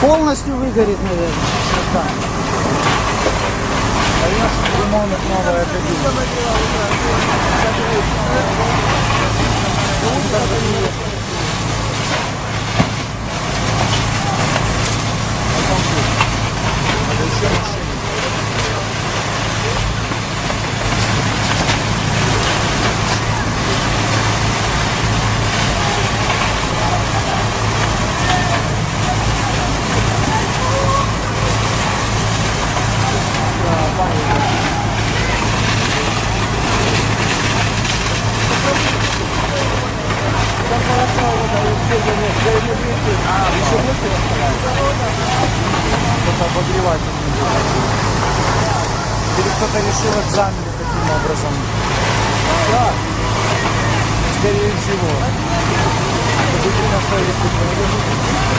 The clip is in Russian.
Полностью выгорит, наверное. Так. Конечно, ремонт новая кабина. Кто-то обогревать будет. Или кто-то решил экзамены таким образом. Да. Скорее всего. Победи на совести.